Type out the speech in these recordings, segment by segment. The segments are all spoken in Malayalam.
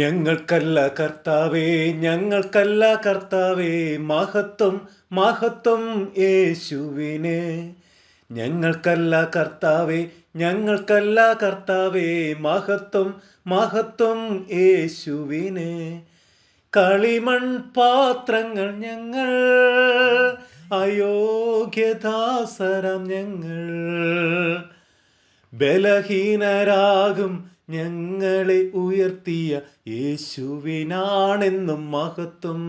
ഞങ്ങൾക്കല്ല കർത്താവേ ഞങ്ങൾക്കല്ല കർത്താവേ മഹത്വം മഹത്വം യേശുവിനെ. ഞങ്ങൾക്കല്ല കർത്താവേ ഞങ്ങൾക്കല്ല കർത്താവേ മഹത്വം മഹത്വം യേശുവിനെ. കളിമൺ പാത്രങ്ങൾ ഞങ്ങൾ അയോഗ്യദാസരം ഞങ്ങൾ. ബലഹീനരാകും ഞങ്ങളെ ഉയർത്തിയ യേശുവിനാണെന്നും മഹത്വം.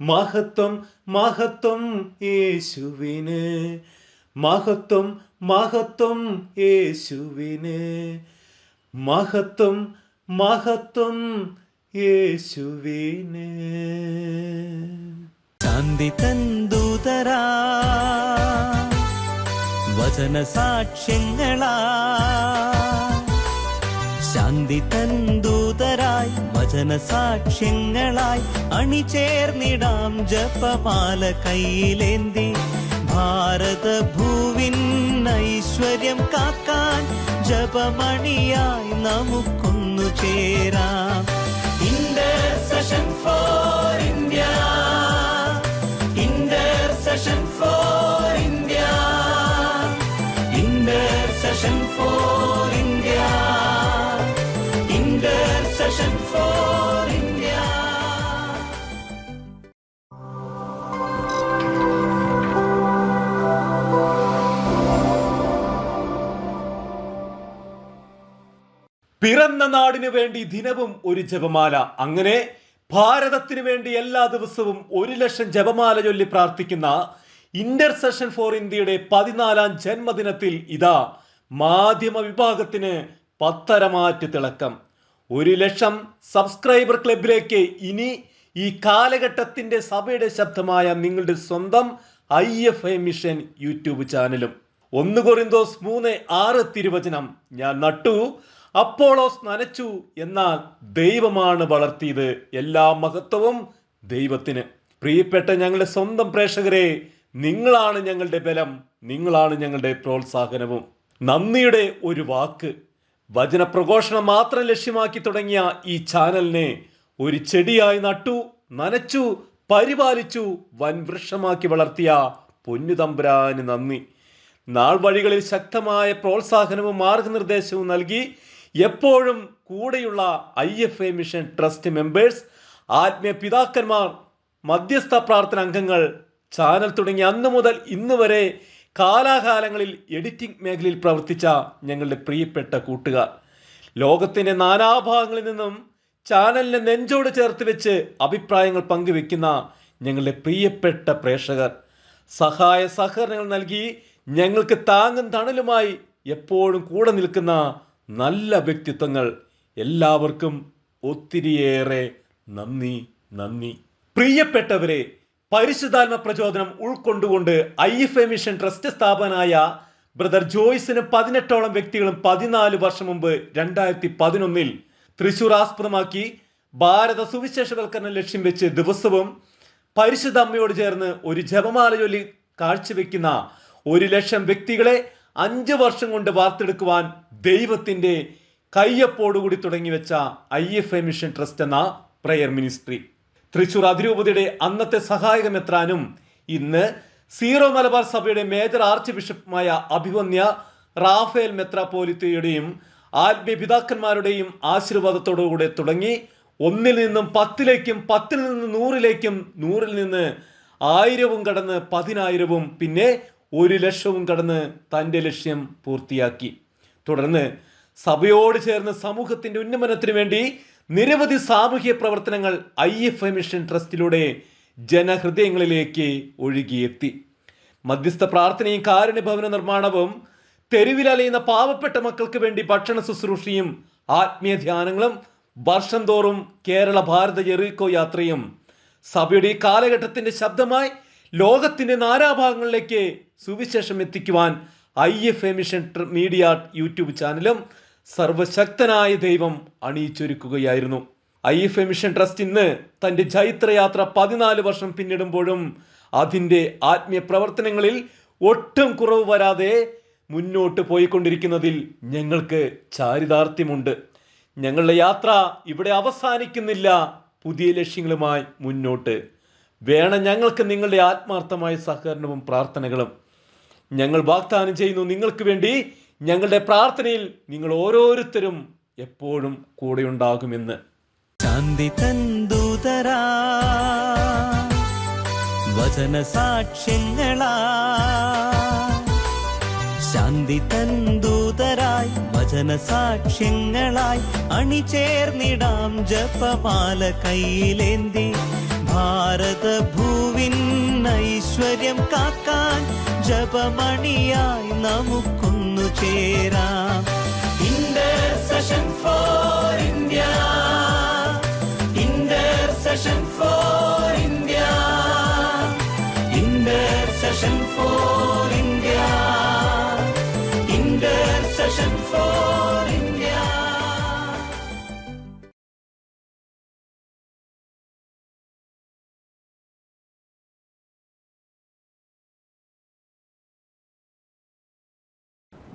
മഹത്വം മഹത്വം യേശുവിന്. മഹത്വം മഹത്വം യേശുവിന്. മഹത്വം മഹത്വം യേശുവിന്. ശാന്തി തന്തൂതരാ വചന സാക്ഷ്യങ്ങളാ ശാന്തി തന്തൂതരായി വചന സാക്ഷ്യങ്ങളായി അണിചേർന്നിടാം ജപമാല കയ്യിലേന്തി. ഭാരത ഭൂവിൻ ഐശ്വര്യം കാക്കാൻ ജപമണിയായി നമുക്കൊന്നു ചേരാം. ഇന്റർസെഷൻ ഇന്ത്യ ഇന്ത്യ ഫോർ പിറന്ന നാടിനു വേണ്ടി ദിനവും ഒരു ജപമാല. അങ്ങനെ ഭാരതത്തിന് വേണ്ടി എല്ലാ ദിവസവും ഒരു ലക്ഷം ജപമാല ചൊല്ലി പ്രാർത്ഥിക്കുന്ന ഇന്റർസെഷൻ ഫോർ ഇന്ത്യയുടെ പതിനാലാം ജന്മദിനത്തിൽ ഇതാ മാധ്യമ വിഭാഗത്തിന് പത്തരമാറ്റ് തിളക്കം. ഒരു ലക്ഷം സബ്സ്ക്രൈബർ ക്ലബിലേക്ക് ഇനി ഈ കാലഘട്ടത്തിന്റെ സഭയുടെ ശബ്ദമായ നിങ്ങളുടെ സ്വന്തം I F I mission YouTube ചാനലും. ഒന്ന് കൊറിന്തോസ് മൂന്ന് ആറ് തിരുവചനം. ഞാൻ നട്ടു. അപ്പോളോസ് നനച്ചു എന്നാൽ ദൈവമാണ് വളർത്തിയത് എല്ലാ മഹത്വവും ദൈവത്തിന്. പ്രിയപ്പെട്ട ഞങ്ങളുടെ സ്വന്തം പ്രേക്ഷകരെ നിങ്ങളാണ് ഞങ്ങളുടെ ബലം നിങ്ങളാണ് ഞങ്ങളുടെ പ്രോത്സാഹനവും. നന്ദിയുടെ ഒരു വാക്ക്. വചനപ്രഘോഷണം മാത്രം ലക്ഷ്യമാക്കി തുടങ്ങിയ ഈ ചാനലിനെ ഒരു ചെടിയായി നട്ടു നനച്ചു പരിപാലിച്ചു വൻ വൃക്ഷമാക്കി വളർത്തിയ പൊന്നുതമ്പുരാന് നന്ദി. നാൾ വഴികളിൽ ശക്തമായ പ്രോത്സാഹനവും മാർഗനിർദ്ദേശവും നൽകി എപ്പോഴും കൂടെയുള്ള I F A mission trust members ആത്മീയ പിതാക്കന്മാർ മധ്യസ്ഥ പ്രാർത്ഥന അംഗങ്ങൾ ചാനൽ തുടങ്ങി അന്ന് മുതൽ ഇന്ന് വരെ കാലാകാലങ്ങളിൽ എഡിറ്റിംഗ് മേഖലയിൽ പ്രവർത്തിച്ച ഞങ്ങളുടെ പ്രിയപ്പെട്ട കൂട്ടുകാർ. ലോകത്തിന്റെ നാനാഭാഗങ്ങളിൽ നിന്നും ചാനലിനെ നെഞ്ചോട് ചേർത്ത് വെച്ച് അഭിപ്രായങ്ങൾ പങ്കുവെക്കുന്ന ഞങ്ങളുടെ പ്രിയപ്പെട്ട പ്രേക്ഷകർ. സഹായ സഹകരണങ്ങൾ നൽകി ഞങ്ങൾക്ക് താങ്ങും തണലുമായി എപ്പോഴും കൂടെ നിൽക്കുന്ന നല്ല വ്യക്തിത്വങ്ങൾ. എല്ലാവർക്കും ഒത്തിരിയേറെ നന്ദി നന്ദി. പ്രിയപ്പെട്ടവരെ പരിശുദ്ധാത്മ പ്രചോദനം ഉൾക്കൊണ്ടുകൊണ്ട് I F A mission trust സ്ഥാപനായ brother ജോയ്സിന് പതിനെട്ടോളം വ്യക്തികളും പതിനാല് വർഷം മുമ്പ് രണ്ടായിരത്തി പതിനൊന്നിൽ തൃശൂർ ആസ്പദമാക്കി ഭാരത സുവിശേഷവൽക്കരണം ലക്ഷ്യം വെച്ച് ദിവസവും പരിശുദ്ധ അമ്മയോട് ചേർന്ന് ഒരു ജപമാല ജോലി കാഴ്ചവെക്കുന്ന ഒരു ലക്ഷം വ്യക്തികളെ അഞ്ച് വർഷം കൊണ്ട് വാർത്തെടുക്കുവാൻ ദൈവത്തിന്റെ കയ്യപ്പോടുകൂടി തുടങ്ങി വെച്ച I F A mission trust എന്ന പ്രയർ മിനിസ്ട്രി. തൃശൂർ അതിരൂപതയുടെ അന്നത്തെ സഹായക മെത്രാനും ഇന്ന് സീറോ മലബാർ സഭയുടെ മേജർ ആർച്ച് ബിഷപ്പുമായ അഭിവന്യ റാഫേൽ മെത്രാപോലിത്തയുടെയും ആത്മീയ പിതാക്കന്മാരുടെയും ആശീർവാദത്തോടുകൂടെ തുടങ്ങി ഒന്നിൽ നിന്നും പത്തിലേക്കും പത്തിൽ നിന്ന് നൂറിലേക്കും നൂറിൽ നിന്ന് ആയിരവും കടന്ന് പതിനായിരവും പിന്നെ ഒരു ലക്ഷവും കടന്ന് തന്റെ ലക്ഷ്യം പൂർത്തിയാക്കി. തുടർന്ന് സഭയോട് ചേർന്ന് സമൂഹത്തിന്റെ ഉന്നമനത്തിന് വേണ്ടി നിരവധി സാമൂഹ്യ പ്രവർത്തനങ്ങൾ ഐ എഫ് ഐ മിഷൻ ട്രസ്റ്റിലൂടെ ജനഹൃദയങ്ങളിലേക്ക് ഒഴുകിയെത്തി. മധ്യസ്ഥ പ്രാർത്ഥനയും കാരുണ്യ ഭവന നിർമ്മാണവും തെരുവിലലയുന്ന പാവപ്പെട്ട മക്കൾക്ക് വേണ്ടി ഭക്ഷണ ശുശ്രൂഷയും ആത്മീയ ധ്യാനങ്ങളും വർഷം തോറും കേരള ഭാരത ജെറീക്കോ യാത്രയും സഭയുടെ ഈ കാലഘട്ടത്തിന്റെ ശബ്ദമായി ലോകത്തിന്റെ നാനാഭാഗങ്ങളിലേക്ക് സുവിശേഷം എത്തിക്കുവാൻ I F A mission media YouTube ചാനലും സർവശക്തനായ ദൈവം അണിയിച്ചൊരുക്കുകയായിരുന്നു. I F A mission trust ഇന്ന് തന്റെ ചൈത്രയാത്ര പതിനാല് വർഷം പിന്നിടുമ്പോഴും അതിന്റെ ആത്മീയ പ്രവർത്തനങ്ങളിൽ ഒട്ടും കുറവ് വരാതെ മുന്നോട്ട് പോയിക്കൊണ്ടിരിക്കുന്നതിൽ ഞങ്ങൾക്ക് ചാരിതാർത്ഥ്യമുണ്ട്. ഞങ്ങളുടെ യാത്ര ഇവിടെ അവസാനിക്കുന്നില്ല. പുതിയ ലക്ഷ്യങ്ങളുമായി മുന്നോട്ട്. വേണം ഞങ്ങൾക്ക് നിങ്ങളുടെ ആത്മാർത്ഥമായ സഹകരണവും പ്രാർത്ഥനകളും ഞങ്ങൾ വാഗ്ദാനം ചെയ്യുന്നു നിങ്ങൾക്ക് വേണ്ടി. ഞങ്ങളുടെ പ്രാർത്ഥനയിൽ നിങ്ങൾ ഓരോരുത്തരും എപ്പോഴും കൂടെയുണ്ടാകുമെന്ന് ശാന്തി തന്തൂതരാ വചന സാക്ഷ്യങ്ങളാ. ശാന്തി തന്തൂതരായി വചന സാക്ഷ്യങ്ങളായി അണിചേർന്നിടാം ജപമാല കയ്യിലേന്തി. ഭാരത ഭൂവിൻ ഐശ്വര്യം കാക്കാൻ ജപമണിയായി നമുക്കൊന്നു ചേരാം. ഇന്റർസെഷൻ ഫോർ ഇന്ത്യ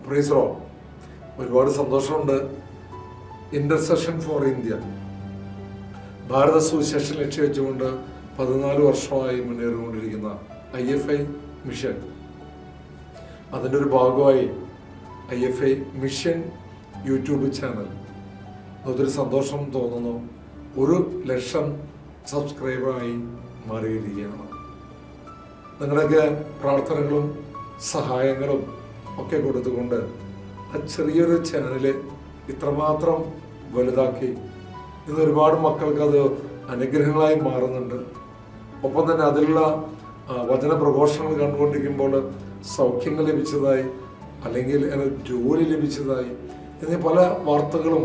പ്രീസറോ ഒരുപാട് സന്തോഷമുണ്ട്. ഇന്റർസെഷൻ ഫോർ ഇന്ത്യ ഭാരത സുവിശേഷം ലക്ഷ്യം വെച്ചുകൊണ്ട് പതിനാല് വർഷമായി മുന്നേറിക്കൊണ്ടിരിക്കുന്ന ഐ എഫ് ഐ മിഷൻ അതിന്റെ ഒരു ഭാഗമായി I F I mission YouTube channel അതൊരു സന്തോഷം തോന്നുന്നു. ഒരു ലക്ഷം സബ്സ്ക്രൈബറായി മാറിയിരിക്കുകയാണ്. നിങ്ങളുടെയൊക്കെ പ്രാർത്ഥനകളും സഹായങ്ങളും ഒക്കെ കൊടുത്തുകൊണ്ട് ആ ചെറിയൊരു ചാനൽ ഇത്രമാത്രം വലുതാക്കി. ഇന്ന് ഒരുപാട് മക്കൾക്ക് അത് അനുഗ്രഹങ്ങളായി മാറുന്നുണ്ട്. ഒപ്പം തന്നെ അതിലുള്ള വചന പ്രഘോഷങ്ങൾ കണ്ടുകൊണ്ടിരിക്കുമ്പോൾ സൗഖ്യങ്ങൾ ലഭിച്ചതായി അല്ലെങ്കിൽ ജോലി ലഭിച്ചതായി എന്നീ പല വാർത്തകളും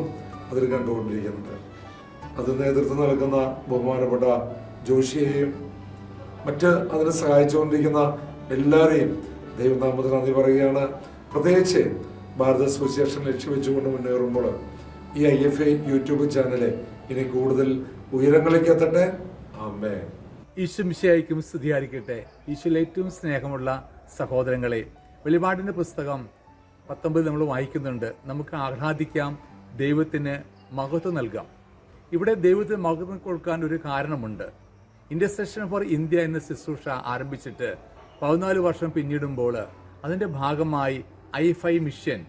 അതിൽ കണ്ടുകൊണ്ടിരിക്കുന്നുണ്ട്. അത് നേതൃത്വം നൽകുന്ന ബഹുമാനപ്പെട്ട ജോഷിയെയും മറ്റ് അതിനെ സഹായിച്ചുകൊണ്ടിരിക്കുന്ന എല്ലാവരെയും ദൈവനാമത്തിൽ നന്ദി പറയുകയാണ്. പ്രത്യേകിച്ച് ഭാരത അസോസിയേഷൻ ലക്ഷ്യം മുന്നേറുമ്പോൾ ഈ I F I YouTube channel ഇനി കൂടുതൽ ഉയരങ്ങളിലേക്ക് എത്തട്ടെ. ആമേ ഈശ്വമിശയായിരിക്കും സ്തുതിയായിരിക്കട്ടെ. ഏറ്റവും സ്നേഹമുള്ള സഹോദരങ്ങളെ വെളിപാടിന്റെ പുസ്തകം പത്തൊമ്പത് നമ്മൾ വായിക്കുന്നുണ്ട്. നമുക്ക് ആഹ്ലാദിക്കാം ദൈവത്തിന് മഹത്വം നൽകാം. ഇവിടെ ദൈവത്തിന് മഹത്വം കൊടുക്കാൻ ഒരു കാരണമുണ്ട്. ഇന്റർസെഷൻ ഫോർ ഇന്ത്യ എന്ന ശുശ്രൂഷ ആരംഭിച്ചിട്ട് പതിനാല് വർഷം പിന്നിടുമ്പോൾ അതിന്റെ ഭാഗമായി ഐ ഫൈ മിഷൻ.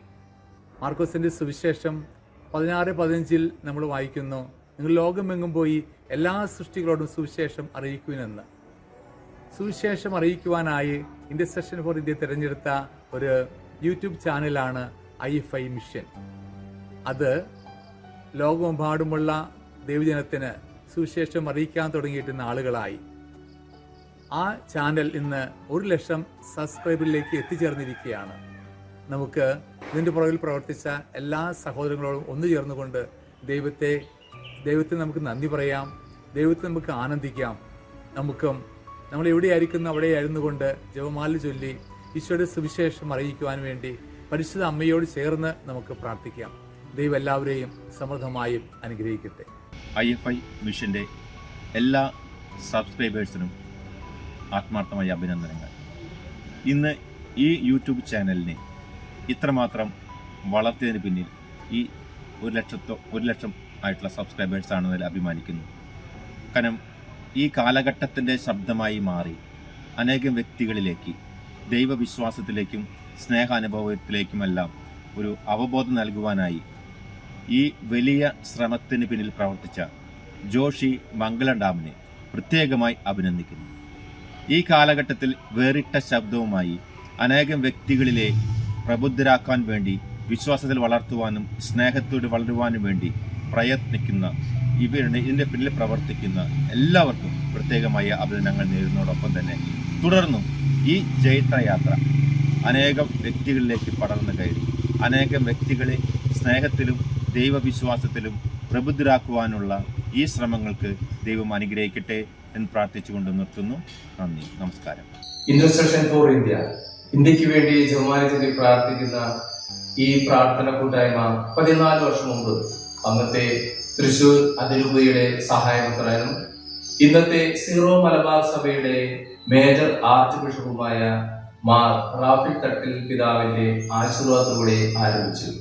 മാർക്കോസിന്റെ സുവിശേഷം പതിനാറ് പതിനഞ്ചിൽ നമ്മൾ വായിക്കുന്നു. നിങ്ങൾ ലോകമെങ്ങും പോയി എല്ലാ സൃഷ്ടികളോടും സുവിശേഷം അറിയിക്കുവിനെന്ന്. സുവിശേഷം അറിയിക്കുവാനായി ഇന്റർസെഷൻ ഫോർ ഇന്ത്യ തിരഞ്ഞെടുത്ത ഒരു യൂട്യൂബ് ചാനലാണ് ഐ ഫൈ മിഷൻ. അത് ലോകമെമ്പാടുമുള്ള ദൈവജനത്തിന് സുവിശേഷം അറിയിക്കാൻ തുടങ്ങിയിട്ട് നാളുകളായി ആ ചാനൽ ഇന്ന് ഒരു ലക്ഷം സബ്സ്ക്രൈബറിലേക്ക് എത്തിച്ചേർന്നിരിക്കുകയാണ്. നമുക്ക് ഇതിന്റെ പുറകിൽ പ്രവർത്തിച്ച എല്ലാ സഹോദരങ്ങളോടും ഒന്നു ചേർന്നുകൊണ്ട് ദൈവത്തെ ദൈവത്തെ നമുക്ക് നന്ദി പറയാം. ദൈവത്തെ നമുക്ക് ആനന്ദിക്കാം. നമുക്കും നമ്മൾ എവിടെയായിരിക്കുന്നു അവിടെയായിരുന്നു കൊണ്ട് ജപമാല ചൊല്ലി ഈശോയുടെ സുവിശേഷം അറിയിക്കുവാൻ വേണ്ടി പരിശുദ്ധ അമ്മയോട് ചേർന്ന് നമുക്ക് പ്രാർത്ഥിക്കാം. ദൈവം എല്ലാവരെയും സമൃദ്ധമായും അനുഗ്രഹിക്കട്ടെ. ഐ എഫ് ഐ മിഷന്റെ എല്ലാ സബ്സ്ക്രൈബേഴ്സിനും ആത്മാർത്ഥമായ അഭിനന്ദനങ്ങൾ. ഇന്ന് ഈ യൂട്യൂബ് ചാനലിനെ ഇത്രമാത്രം വളർത്തിയതിന് പിന്നിൽ ഈ ഒരു ലക്ഷത്തോ ഒരു ലക്ഷം ആയിട്ടുള്ള സബ്സ്ക്രൈബേഴ്സ് ആണെന്നതിൽ അഭിമാനിക്കുന്നു. കാരണം ഈ കാലഘട്ടത്തിന്റെ ശബ്ദമായി മാറി അനേകം വ്യക്തികളിലേക്ക് ദൈവവിശ്വാസത്തിലേക്കും സ്നേഹാനുഭവത്തിലേക്കുമെല്ലാം ഒരു അവബോധം നൽകുവാനായി ഈ വലിയ ശ്രമത്തിന് പിന്നിൽ പ്രവർത്തിച്ച ജോഷി മംഗളം ഡാമിനെ പ്രത്യേകമായി അഭിനന്ദിക്കുന്നു. ഈ കാലഘട്ടത്തിൽ വേറിട്ട ശബ്ദവുമായി അനേകം വ്യക്തികളിലെ പ്രബുദ്ധരാക്കാൻ വേണ്ടി വിശ്വാസത്തിൽ വളർത്തുവാനും സ്നേഹത്തോട് വളരുവാനും വേണ്ടി പ്രയത്നിക്കുന്ന ഇവരുടെ ഇതിന്റെ പിന്നിൽ പ്രവർത്തിക്കുന്ന എല്ലാവർക്കും പ്രത്യേകമായ അഭിനന്ദനങ്ങൾ നേരുന്നതോടൊപ്പം തന്നെ തുടർന്നും ഈ ജൈത്രയാത്ര അനേകം വ്യക്തികളിലേക്ക് പടർന്നു കയറി. അനേകം വ്യക്തികളെ സ്നേഹത്തിലും ദൈവവിശ്വാസത്തിലും പ്രബുദ്ധരാക്കുവാനുള്ള ഈ ശ്രമങ്ങൾക്ക് ദൈവം അനുഗ്രഹിക്കട്ടെ. എന്ന് പ്രാർത്ഥിച്ചുകൊണ്ട് നിർത്തുന്നു. നന്ദി. നമസ്കാരം. ഇന്റർസെഷൻ ഫോർ ഇന്ത്യ ഇന്ത്യയ്ക്ക് വേണ്ടി ജമാനത്തിൽ പ്രാർത്ഥിക്കുന്ന ഈ പ്രാർത്ഥന കൂട്ടായ്മ പതിനാല് വർഷം മുമ്പ് അന്നത്തെ തൃശൂർ അതിരൂപയുടെ സഹായപുത്രനും ഇന്നത്തെ സീറോ മലബാർ സഭയുടെ മേജർ ആർച്ച് ബിഷപ്പുമായ മാർ റാഫി തട്ടിൽ പിതാവിന്റെ ആശീർവാദത്തോടെ ആരംഭിച്ചു.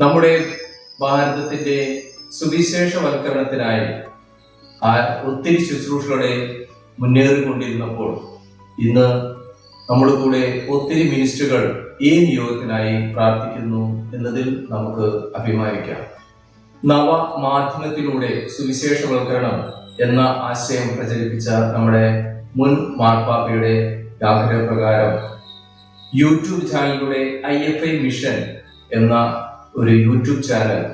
നമ്മുടെ ഭാരതത്തിന്റെ സുവിശേഷവൽക്കരണത്തിനായി ആ ഒത്തിരി ശുശ്രൂഷകളെ മുന്നേറിക്കൊണ്ടിരുന്നപ്പോൾ ഇന്ന് നമ്മുടെ കൂടെ ഒത്തിരി മിനിസ്റ്ററുകൾ ഈ നിയോഗത്തിനായി പ്രാർത്ഥിക്കുന്നു എന്നതിൽ നമുക്ക് അഭിമാനിക്കാം. നവ മാധ്യമത്തിലൂടെ സുവിശേഷവൽക്കരണം എന്ന ആശയം പ്രചരിപ്പിച്ച നമ്മുടെ മുൻ മാർപ്പാപ്പയുടെ ആഗ്രഹപ്രകാരം യൂട്യൂബ് ചാനലിലൂടെ ഐ എഫ് ഐ മിഷൻ എന്ന ഒരു യൂട്യൂബ് ചാനൽ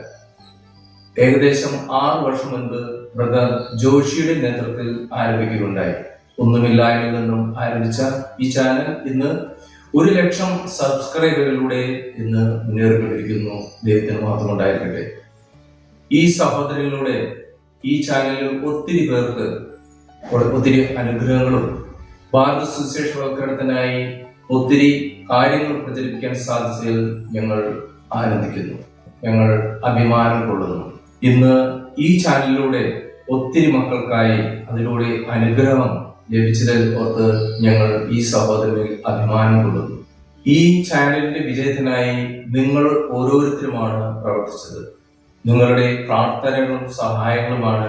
ഏകദേശം ആറ് വർഷം മുൻപ് ബ്രദർ ജോഷിയുടെ നേതൃത്വത്തിൽ ആരംഭിക്കുകയുണ്ടായി. ഒന്നുമില്ലായ്മയിൽ നിന്നും ആരംഭിച്ച ഈ ചാനൽ ഇന്ന് ഒരു ലക്ഷം സബ്സ്ക്രൈബറുകളിലൂടെ ഇന്ന് മുന്നേറിക്കൊണ്ടിരിക്കുന്നു. ദൈവത്തിന് മാത്രം ഉണ്ടായിരിക്കട്ടെ. ഈ സഹോദരങ്ങളിലൂടെ ഈ ചാനലിൽ ഒത്തിരി പേർക്ക് ഒത്തിരി അനുഗ്രഹങ്ങളും ഭാരത സുശേഷ പ്രവർത്തനത്തിനായി ഒത്തിരി കാര്യങ്ങൾ പ്രചരിപ്പിക്കാൻ സാധിച്ചതിൽ ഞങ്ങൾ ആനന്ദിക്കുന്നു. ഞങ്ങൾ അഭിമാനം കൊള്ളുന്നു. ഇന്ന് ഈ ചാനലിലൂടെ ഒത്തിരി മക്കൾക്കായി അതിലൂടെ അനുഗ്രഹം ലഭിച്ചതിൽ ഓർത്ത് ഞങ്ങൾ ഈ സഹോദരനിൽ അഭിമാനം കൊള്ളുന്നു. ഈ ചാനലിന്റെ വിജയത്തിനായി നിങ്ങൾ ഓരോരുത്തരുമാണ് പ്രവർത്തിച്ചത്. നിങ്ങളുടെ പ്രാർത്ഥനകളും സഹായങ്ങളുമാണ്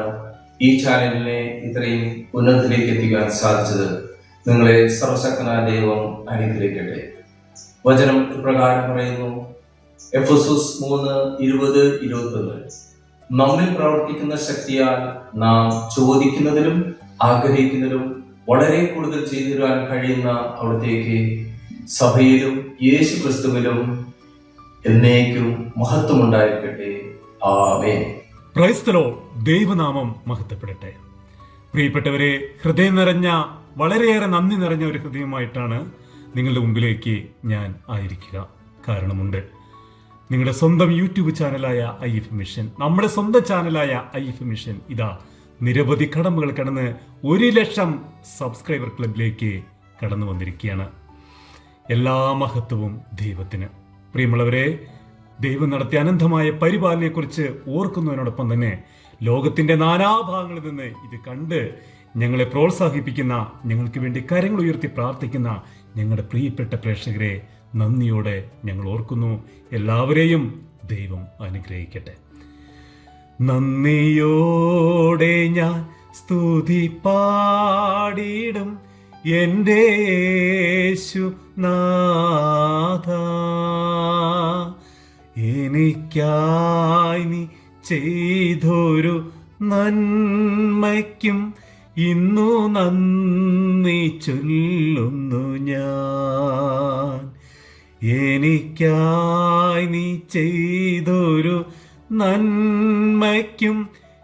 ഈ ചാനലിനെ ഇത്രയും ഉന്നതത്തിലേക്ക് എത്തിക്കാൻ സാധിച്ചത്. നിങ്ങളെ സർവശക്തനായ ദൈവം അനുഗ്രഹിക്കട്ടെ. വചനം ഇപ്രകാരം പറയുന്നു. എഫസൂസ് മൂന്ന് ഇരുപത് ഇരുപത്തി ഒന്ന് നമ്മിൽ പ്രവർത്തിക്കുന്ന ശക്തിയാൽ നാം ചോദിക്കുന്നതിലും ആഗ്രഹിക്കുന്നതിലും വളരെ കൂടുതൽ ചെയ്തു തരാൻ കഴിയുന്ന അവിടത്തേക്ക് സഭയിലും യേശു ക്രിസ്തുവിലും എന്നേക്കും മഹത്വമുണ്ടായിരിക്കട്ടെ. ആമേൻ. ക്രൈസ്തലോ ദൈവനാമം മഹത്വപ്പെടട്ടെ. പ്രിയപ്പെട്ടവരെ ഹൃദയം നിറഞ്ഞ വളരെയേറെ നന്ദി നിറഞ്ഞ ഒരു ഹൃദയമായിട്ടാണ് നിങ്ങളുടെ മുമ്പിലേക്ക് ഞാൻ ആയിരിക്കുക. കാരണമുണ്ട്. നിങ്ങളുടെ സ്വന്തം യൂട്യൂബ് ചാനലായ ഐ എഫ് മിഷൻ. നമ്മുടെ സ്വന്തം ചാനലായ ഐ എഫ് മിഷൻ ഇതാ നിരവധി കടമ്പകൾ കടന്ന് ഒരു ലക്ഷം സബ്സ്ക്രൈബർ ക്ലബിലേക്ക് കടന്നു വന്നിരിക്കുകയാണ്. എല്ലാ മഹത്വവും ദൈവത്തിന്. പ്രിയമുള്ളവരെ ദൈവം നടത്തിയ അനന്തമായ പരിപാലനയെക്കുറിച്ച് ഓർക്കുന്നതിനോടൊപ്പം തന്നെ ലോകത്തിന്റെ നാനാഭാഗങ്ങളിൽ നിന്ന് ഇത് കണ്ട് ഞങ്ങളെ പ്രോത്സാഹിപ്പിക്കുന്ന ഞങ്ങൾക്ക് വേണ്ടി കരങ്ങൾ ഉയർത്തി പ്രാർത്ഥിക്കുന്ന ഞങ്ങളുടെ പ്രിയപ്പെട്ട പ്രേക്ഷകരെ നന്ദിയോടെ ഞങ്ങൾ ഓർക്കുന്നു. എല്ലാവരെയും ദൈവം അനുഗ്രഹിക്കട്ടെ. നന്ദിയോടെ ഞാൻ സ്തുതി പാടിടും എന്റെ യേശു നാഥ എനിക്കായി നീ ചെയ്തൊരു നന്മയ്ക്കും ഇന്നു നന്ദി ചൊല്ലുന്നു ഞാൻ. എനിക്കായി നീ ചെയ്തൊരു നന്മയ്ക്കും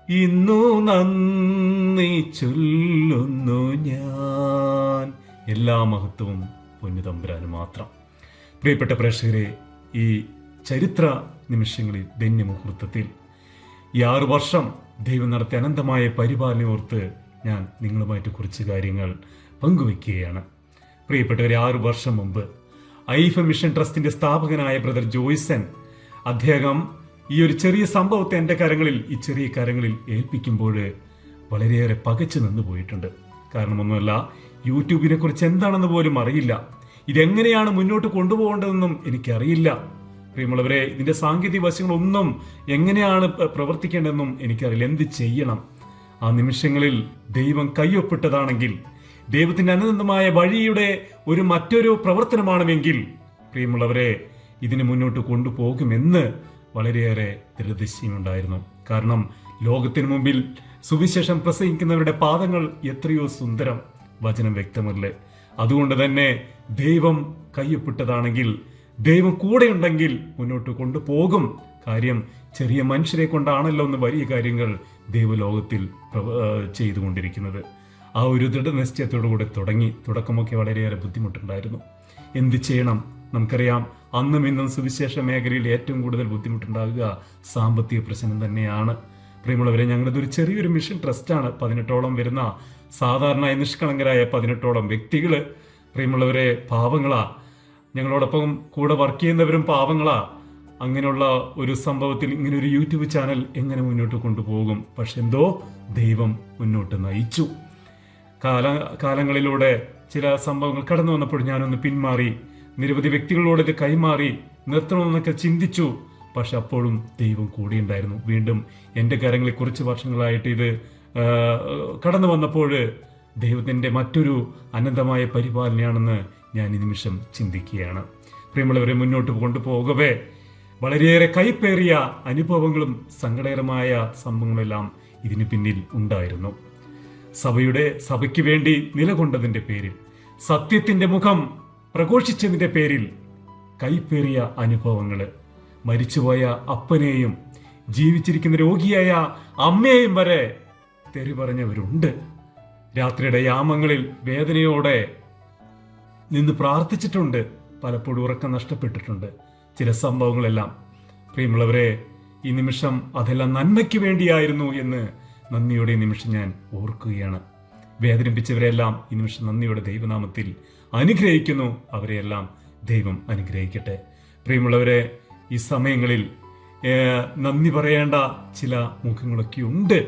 ഇന്നു നന്ദി ചൊല്ലുന്നു ഞാൻ. എല്ലാ മഹത്വവും പൊന്നുതമ്പുരാന് മാത്രം. പ്രിയപ്പെട്ട പ്രേക്ഷകരെ ഈ ചരിത്ര നിമിഷങ്ങളിൽ ധന്യമുഹൂർത്തത്തിൽ ഈ ആറു വർഷം ദൈവം നടത്തിയ അനന്തമായ പരിപാലന ഓർത്ത് ഞാൻ നിങ്ങളുമായിട്ട് കുറച്ച് കാര്യങ്ങൾ പങ്കുവെക്കുകയാണ് പ്രിയപ്പെട്ടവരെ ആറു വർഷം മുമ്പ് ഐഫ മിഷൻ ട്രസ്റ്റിന്റെ സ്ഥാപകനായ ബ്രദർ ജോയ്സൻ അദ്ദേഹം ഈ ഒരു ചെറിയ സംഭവത്തെ എന്റെ കരങ്ങളിൽ ഈ ചെറിയ കരങ്ങളിൽ ഏൽപ്പിക്കുമ്പോൾ വളരെയേറെ പകച്ചു നിന്ന് പോയിട്ടുണ്ട്. കാരണമൊന്നുമല്ല യൂട്യൂബിനെ കുറിച്ച് എന്താണെന്ന് പോലും അറിയില്ല. ഇതെങ്ങനെയാണ് മുന്നോട്ട് കൊണ്ടുപോകേണ്ടതെന്നും എനിക്കറിയില്ല. പ്രിയമുള്ളവരെ ഇതിന്റെ സാങ്കേതിക വശങ്ങളൊന്നും എങ്ങനെയാണ് പ്ര- പ്രവർത്തിക്കേണ്ടതെന്നും എനിക്കറിയില്ല. എന്ത് ചെയ്യണം? ആ നിമിഷങ്ങളിൽ ദൈവം കയ്യൊപ്പിട്ടതാണെങ്കിൽ ദൈവത്തിന്റെ അനന്തമായ വഴിയുടെ ഒരു മറ്റൊരു പ്രവർത്തനമാണെങ്കിൽ പ്രിയമുള്ളവരെ ഇതിനു മുന്നോട്ട് കൊണ്ടുപോകുമെന്ന് വളരെയേറെ ദൃഢനിശ്ചയമുണ്ടായിരുന്നു. കാരണം ലോകത്തിനു മുമ്പിൽ സുവിശേഷം പ്രസംഗിക്കുന്നവരുടെ പാദങ്ങൾ എത്രയോ സുന്ദരം വചനം വ്യക്തമല്ലേ? അതുകൊണ്ട് തന്നെ ദൈവം കയ്യൊപ്പിട്ടതാണെങ്കിൽ ദൈവം കൂടെയുണ്ടെങ്കിൽ മുന്നോട്ട് കൊണ്ടുപോകും. കാര്യം ചെറിയ മനുഷ്യരെ കൊണ്ടാണല്ലോ എന്ന് വലിയ കാര്യങ്ങൾ ദൈവലോകത്തിൽ ചെയ്തുകൊണ്ടിരിക്കുന്നത്. ആ ഒരു ദൃഢനിശ്ചയത്തോടു കൂടെ തുടങ്ങി. തുടക്കമൊക്കെ വളരെയേറെ ബുദ്ധിമുട്ടുണ്ടായിരുന്നു. എന്ത് ചെയ്യണം? നമുക്കറിയാം അന്നും ഇന്നും സുവിശേഷ മേഖലയിൽ ഏറ്റവും കൂടുതൽ ബുദ്ധിമുട്ടുണ്ടാകുക സാമ്പത്തിക പ്രശ്നം തന്നെയാണ്. പ്രിയമുള്ളവരെ ഞങ്ങളുടെ ഒരു ചെറിയൊരു മിഷൻ ട്രസ്റ്റാണ്. പതിനെട്ടോളം വരുന്ന സാധാരണ നിഷ്കളങ്കരായ പതിനെട്ടോളം വ്യക്തികൾ പ്രിയമുള്ളവരെ പാവങ്ങളാ. ഞങ്ങളോടൊപ്പം കൂടെ വർക്ക് ചെയ്യുന്നവരും പാവങ്ങളാ. അങ്ങനെയുള്ള ഒരു സംഭവത്തിൽ ഇങ്ങനെ ഒരു യൂട്യൂബ് ചാനൽ എങ്ങനെ മുന്നോട്ട് കൊണ്ടുപോകും? പക്ഷെ എന്തോ ദൈവം മുന്നോട്ട് നയിച്ചു. കാല കാലങ്ങളിലൂടെ ചില സംഭവങ്ങൾ കടന്നു വന്നപ്പോൾ ഞാനൊന്ന് പിന്മാറി. നിരവധി വ്യക്തികളോട് ഇത് കൈമാറി നിർത്തണമെന്നൊക്കെ ചിന്തിച്ചു. പക്ഷെ അപ്പോഴും ദൈവം കൂടിയുണ്ടായിരുന്നു വീണ്ടും എന്റെ കാര്യങ്ങളിൽ കുറച്ച് വർഷങ്ങളായിട്ട് ഇത് കടന്നു വന്നപ്പോൾ ദൈവത്തിന്റെ മറ്റൊരു അനന്തമായ പരിപാലനയാണെന്ന് ഞാൻ ഈ നിമിഷം ചിന്തിക്കുകയാണ്. പ്രിയമുള്ളവരെ മുന്നോട്ട് കൊണ്ടുപോകവേ. വളരെയേറെ കൈപ്പേറിയ അനുഭവങ്ങളും സങ്കടകരമായ സംഭവങ്ങളെല്ലാം ഇതിനു പിന്നിൽ ഉണ്ടായിരുന്നു. സഭയുടെ സഭയ്ക്ക് വേണ്ടി നിലകൊണ്ടതിന്റെ പേരിൽ സത്യത്തിന്റെ മുഖം പ്രഘോഷിച്ചതിന്റെ പേരിൽ കൈപ്പേറിയ അനുഭവങ്ങൾ. മരിച്ചുപോയ അപ്പനെയും ജീവിച്ചിരിക്കുന്ന രോഗിയായ അമ്മയെയും വരെ തെറി പറഞ്ഞവരുണ്ട് രാത്രിയുടെ യാമങ്ങളിൽ വേദനയോടെ നിന്ന് പ്രാർത്ഥിച്ചിട്ടുണ്ട്. പലപ്പോഴും ഉറക്കം നഷ്ടപ്പെട്ടിട്ടുണ്ട്. ചില സംഭവങ്ങളെല്ലാം. പ്രിയമുള്ളവരെ ഈ നിമിഷം അതെല്ലാം നന്മയ്ക്ക് വേണ്ടിയായിരുന്നു എന്ന് നന്ദിയോടെ നിമിഷം ഞാൻ ഓർക്കുകയാണ്. വേദനിപ്പിച്ചവരെല്ലാം ഈ നിമിഷം നന്ദിയുടെ ദൈവനാമത്തിൽ അനുഗ്രഹിക്കുന്നു. അവരെയെല്ലാം ദൈവം അനുഗ്രഹിക്കട്ടെ. പ്രിയമുള്ളവരെ ഈ സമയങ്ങളിൽ നന്ദി പറയേണ്ട ചില മുഖങ്ങളൊക്കെ ഉണ്ട്.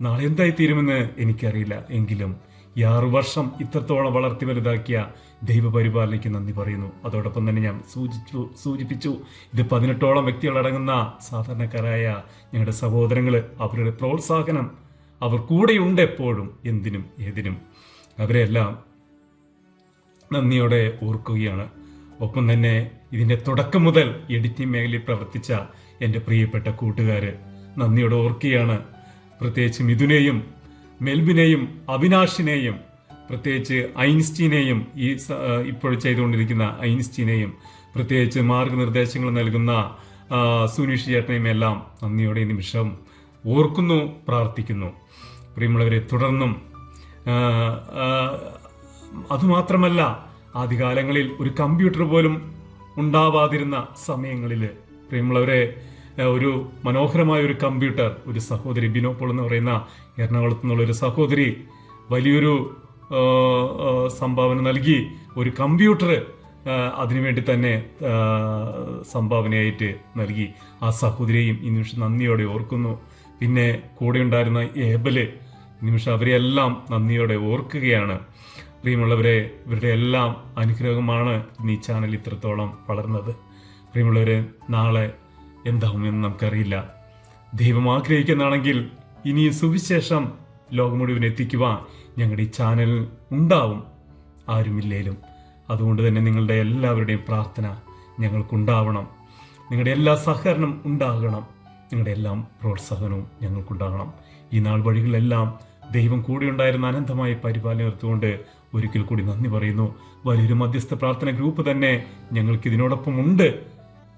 നാളെ എന്തായി തീരുമെന്ന് എനിക്കറിയില്ല. എങ്കിലും ഈ ആറു വർഷം ഇത്രത്തോളം വളർത്തി വലുതാക്കിയ ദൈവപരിപാലനയ്ക്ക് നന്ദി പറയുന്നു. അതോടൊപ്പം തന്നെ ഞാൻ സൂചിച്ചു സൂചിപ്പിച്ചു ഇത് പതിനെട്ടോളം വ്യക്തികളടങ്ങുന്ന സാധാരണക്കാരായ ഞങ്ങളുടെ സഹോദരങ്ങൾ അവരുടെ പ്രോത്സാഹനം അവർ കൂടെയുണ്ട് എപ്പോഴും എന്തിനും ഏതിനും. അവരെല്ലാം നന്ദിയോടെ ഓർക്കുകയാണ്. ഒപ്പം തന്നെ ഇതിന്റെ തുടക്കം മുതൽ എഡിറ്റിംഗ് മേഖലയിൽ പ്രവർത്തിച്ച എന്റെ പ്രിയപ്പെട്ട കൂട്ടുകാര് നന്ദിയോടെ ഓർക്കുകയാണ്. പ്രത്യേകിച്ച് മിഥുനെയും മെൽബിനെയും അവിനാഷിനെയും പ്രത്യേകിച്ച് ഐൻസ്റ്റീനെയും ഈ ഇപ്പോൾ ചെയ്തുകൊണ്ടിരിക്കുന്ന ഐൻസ്റ്റീനെയും പ്രത്യേകിച്ച് മാർഗനിർദ്ദേശങ്ങൾ നൽകുന്ന സുനീഷ് ചേട്ടനെയും എല്ലാം നന്ദിയോടെ നിമിഷം ഓർക്കുന്നു പ്രാർത്ഥിക്കുന്നു. പ്രിയമുള്ളവരെ തുടർന്നും അതുമാത്രമല്ല ആദ്യകാലങ്ങളിൽ ഒരു കമ്പ്യൂട്ടർ പോലും ഉണ്ടാവാതിരുന്ന സമയങ്ങളിൽ പ്രിയമുള്ളവരെ ഒരു മനോഹരമായ ഒരു കമ്പ്യൂട്ടർ ഒരു സഹോദരി ബിനോപോൾ എന്ന് പറയുന്ന എറണാകുളത്ത് നിന്നുള്ള ഒരു സഹോദരി വലിയൊരു സംഭാവന നൽകി ഒരു കമ്പ്യൂട്ടർ അതിനുവേണ്ടി തന്നെ സംഭാവനയായിട്ട് നൽകി. ആ സഹോദരിയെയും ഈ നിമിഷം നന്ദിയോടെ ഓർക്കുന്നു. പിന്നെ കൂടെ ഉണ്ടായിരുന്ന ഏബൽ നിമിഷം അവരെയെല്ലാം നന്ദിയോടെ ഓർക്കുകയാണ്. പ്രിയമുള്ളവരെ ഇവരുടെ എല്ലാം അനുഗ്രഹമാണ് ഇന്ന് ഈ ചാനൽ ഇത്രത്തോളം വളർന്നത്. പ്രിയമുള്ളവരെ നാളെ എന്താവുമെന്ന് നമുക്കറിയില്ല. ദൈവം ആഗ്രഹിക്കുന്നതാണെങ്കിൽ ഇനി സുവിശേഷം ലോകം മുഴുവൻ എത്തിക്കുവാൻ ഞങ്ങളുടെ ഈ ചാനൽ ഉണ്ടാവും. ആരുമില്ലേലും. അതുകൊണ്ട് തന്നെ നിങ്ങളുടെ എല്ലാവരുടെയും പ്രാർത്ഥന ഞങ്ങൾക്കുണ്ടാവണം. നിങ്ങളുടെ എല്ലാ സഹകരണം ഉണ്ടാകണം. നിങ്ങളുടെ എല്ലാം പ്രോത്സാഹനവും ഞങ്ങൾക്കുണ്ടാകണം. ഈ നാൾ വഴികളിലെല്ലാം ദൈവം കൂടെ ഉണ്ടായിരുന്ന അനന്തമായ പരിപാലനം എടുത്തുകൊണ്ട് ഒരിക്കൽ കൂടി നന്ദി പറയുന്നു. വലിയൊരു മധ്യസ്ഥ പ്രാർത്ഥന ഗ്രൂപ്പ് തന്നെ ഞങ്ങൾക്ക് ഇതിനോടൊപ്പം ഉണ്ട്.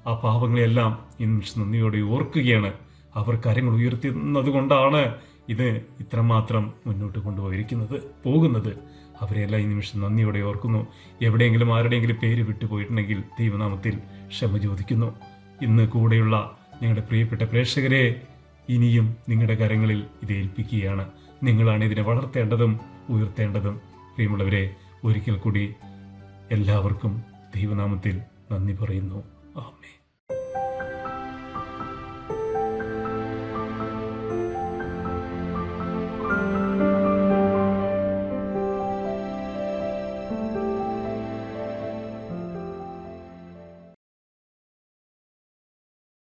ആ പാവങ്ങളെല്ലാം ഈ നിമിഷം നന്ദിയോടെ ഓർക്കുകയാണ്. അവർ കരങ്ങൾ ഉയർത്തി കൊണ്ടാണ് ഇത് ഇത്രമാത്രം മുന്നോട്ട് കൊണ്ടുപോയിരിക്കുന്നത് പോകുന്നത്. അവരെല്ലാം ഈ നിമിഷം നന്ദിയോടെ ഓർക്കുന്നു. എവിടെയെങ്കിലും ആരുടെയെങ്കിലും പേര് വിട്ടുപോയിട്ടുണ്ടെങ്കിൽ ദൈവനാമത്തിൽ ക്ഷമ ചോദിക്കുന്നു. ഇന്ന് കൂടെയുള്ള ഞങ്ങളുടെ പ്രിയപ്പെട്ട പ്രേക്ഷകരെ ഇനിയും നിങ്ങളുടെ കരങ്ങളിൽ ഇത് ഏൽപ്പിക്കുകയാണ്. നിങ്ങളാണ് ഇതിനെ വളർത്തേണ്ടതും ഉയർത്തേണ്ടതും. പ്രിയമുള്ളവരെ ഒരിക്കൽ കൂടി എല്ലാവർക്കും ദൈവനാമത്തിൽ നന്ദി പറയുന്നു. ആമേ